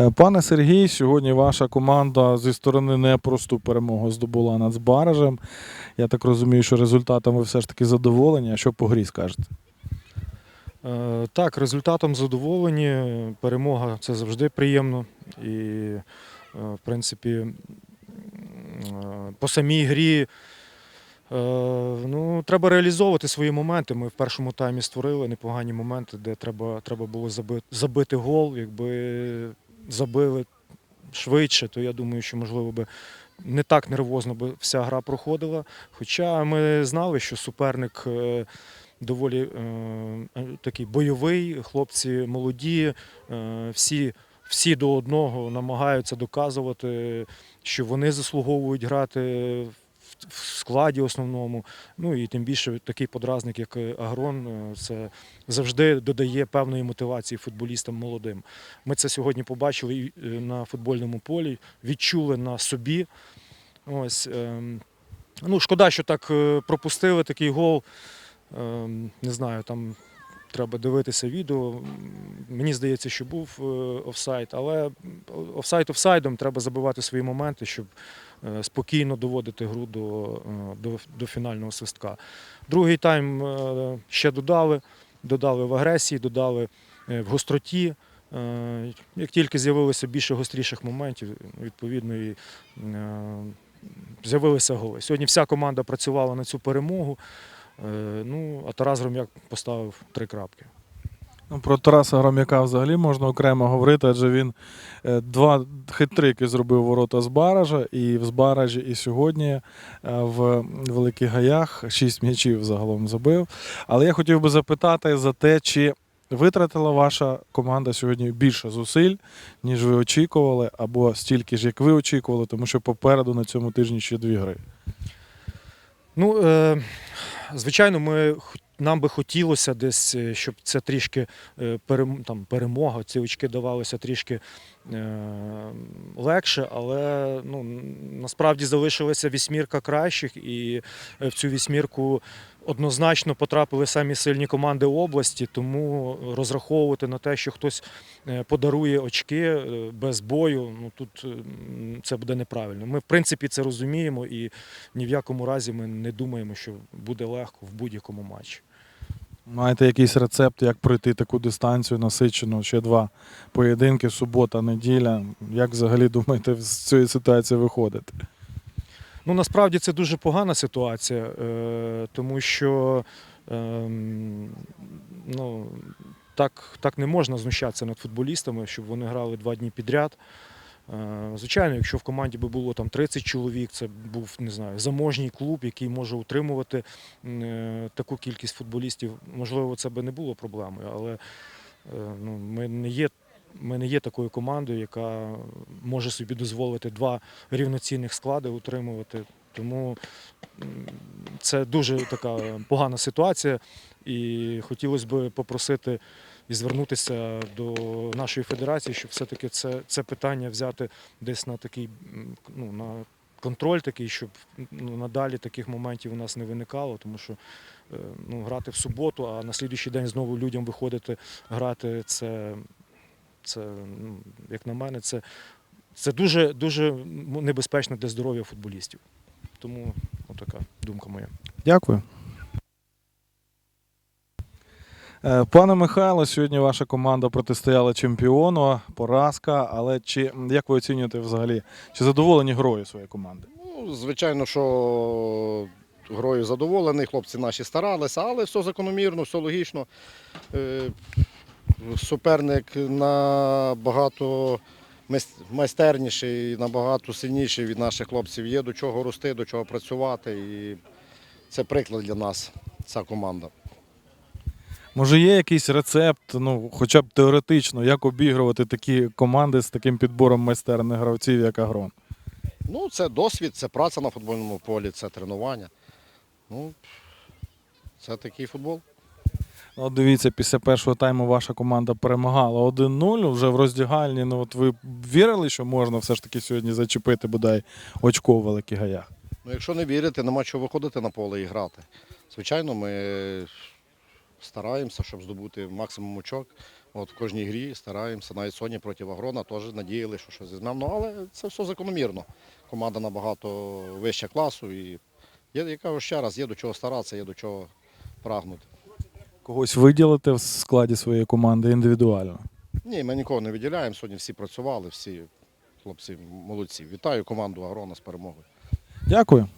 Е, Пане Сергій, сьогодні ваша команда зі сторони непросту перемогу здобула над Збаражем. Я так розумію, що результатом ви все ж таки задоволені. А що по грі скажете? Е, Так, результатом задоволені. Перемога це завжди приємно. І, е, в принципі, по самій грі ну, треба реалізовувати свої моменти. Ми в першому таймі створили непогані моменти, де треба, треба було забити, забити гол. Якби забили швидше, то я думаю, що можливо би не так нервозно би вся гра проходила. Хоча ми знали, що суперник. е, доволі е, такий бойовий, хлопці молоді, е, всі, всі до одного намагаються доказувати, що вони заслуговують грати в- складі основному. Ну і тим більше такий подразник, як е, Агрон, е, це завжди додає певної мотивації футболістам молодим. Ми це сьогодні побачили е, на футбольному полі, відчули на собі. Ось, ем, ну, шкода, що так пропустили такий гол. Ем, Не знаю, там треба дивитися відео. Мені здається, що був е, офсайд, але офсайд офсайдом треба забивати свої моменти, щоб е, спокійно доводити гру до, е, до, до фінального свистка. Другий тайм ще додали, додали в агресії, додали в гостроті. Як тільки з'явилося більше гостріших моментів, відповідно, і з'явилися голи. Сьогодні вся команда працювала на цю перемогу. Е, Ну, а Тарас Гром'як поставив три крапки. Ну, про Тараса Гром'яка взагалі можна окремо говорити, адже він е, два хитрики зробив ворота з Баража, і в Збаражі, і сьогодні е, в Великих Гаях шість м'ячів загалом забив. Але я хотів би запитати за те, чи витратила ваша команда сьогодні більше зусиль, ніж ви очікували, або стільки ж, як ви очікували, тому що попереду на цьому тижні ще дві гри. Ну, е, звичайно, ми, нам би хотілося десь, е, щоб це трішки е, там, перемога, ці очки давалися трішки легше, але ну, насправді залишилася вісьмірка кращих, і е, в цю вісьмірку однозначно потрапили самі сильні команди області, тому розраховувати на те, що хтось е, подарує очки е, без бою, ну тут е, це буде неправильно. Ми, в принципі, це розуміємо і ні в якому разі ми не думаємо, що буде легко в будь-якому матчі. Маєте якийсь рецепт, як пройти таку дистанцію насичену? Ще два поєдинки, субота, неділя. Як взагалі думаєте з цієї ситуації виходити? Ну насправді це дуже погана ситуація, е, тому що ем, ну, так, так не можна знущатися над футболістами, щоб вони грали два дні підряд. Е, Звичайно, якщо в команді би було там 30 чоловік, це був не знаю, заможній клуб, який може утримувати е, таку кількість футболістів. Можливо, це би не було проблемою, але е, ну, ми не є. Ми не є такою командою, яка може собі дозволити два рівноцінних склади утримувати. Тому це дуже така погана ситуація. І хотілося б попросити і звернутися до нашої федерації, щоб все-таки це, це питання взяти десь на такий ну, на контроль такий, щоб ну, надалі таких моментів у нас не виникало, тому що е, ну, грати в суботу, а на слідуючий день знову людям виходити грати, це, це ну, як на мене, це, це дуже, дуже небезпечно для здоров'я футболістів. Тому отака думка моя. Дякую. Е, Пане Михайло, сьогодні ваша команда протистояла чемпіону, поразка. Але чи як ви оцінюєте взагалі? Чи задоволені грою своєї команди? Ну, звичайно, що грою задоволений, хлопці наші старалися, але все закономірно, все логічно. Е, Суперник набагато майс- майстерніший, набагато сильніший від наших хлопців. Є до чого рости, до чого працювати. І це приклад для нас, ця команда. Може, є якийсь рецепт, ну хоча б теоретично, як обігрувати такі команди з таким підбором майстерних гравців, як Агрон? Ну, це досвід, це праця на футбольному полі, це тренування. Ну, це такий футбол. Ну, дивіться, після першого тайму ваша команда перемагала 1-0 вже в роздягальні. Ну от ви вірили, що можна все ж таки сьогодні зачепити бодай очко в великих гаях? Ну, якщо не вірити, нема чого виходити на поле і грати. Звичайно, ми стараємося, щоб здобути максимум очок. От в кожній грі стараємося, навіть сьогодні проти Агрона теж надіяли, що щось візьмемо. Ну, але це все закономірно. Команда набагато вища класу і я кажу ще раз, є до чого старатися, є до чого прагнути. Когось виділити в складі своєї команди індивідуально. Ні, ми нікого не виділяємо. Сьогодні всі працювали, всі хлопці молодці. Вітаю команду Агрона з перемогою. Дякую.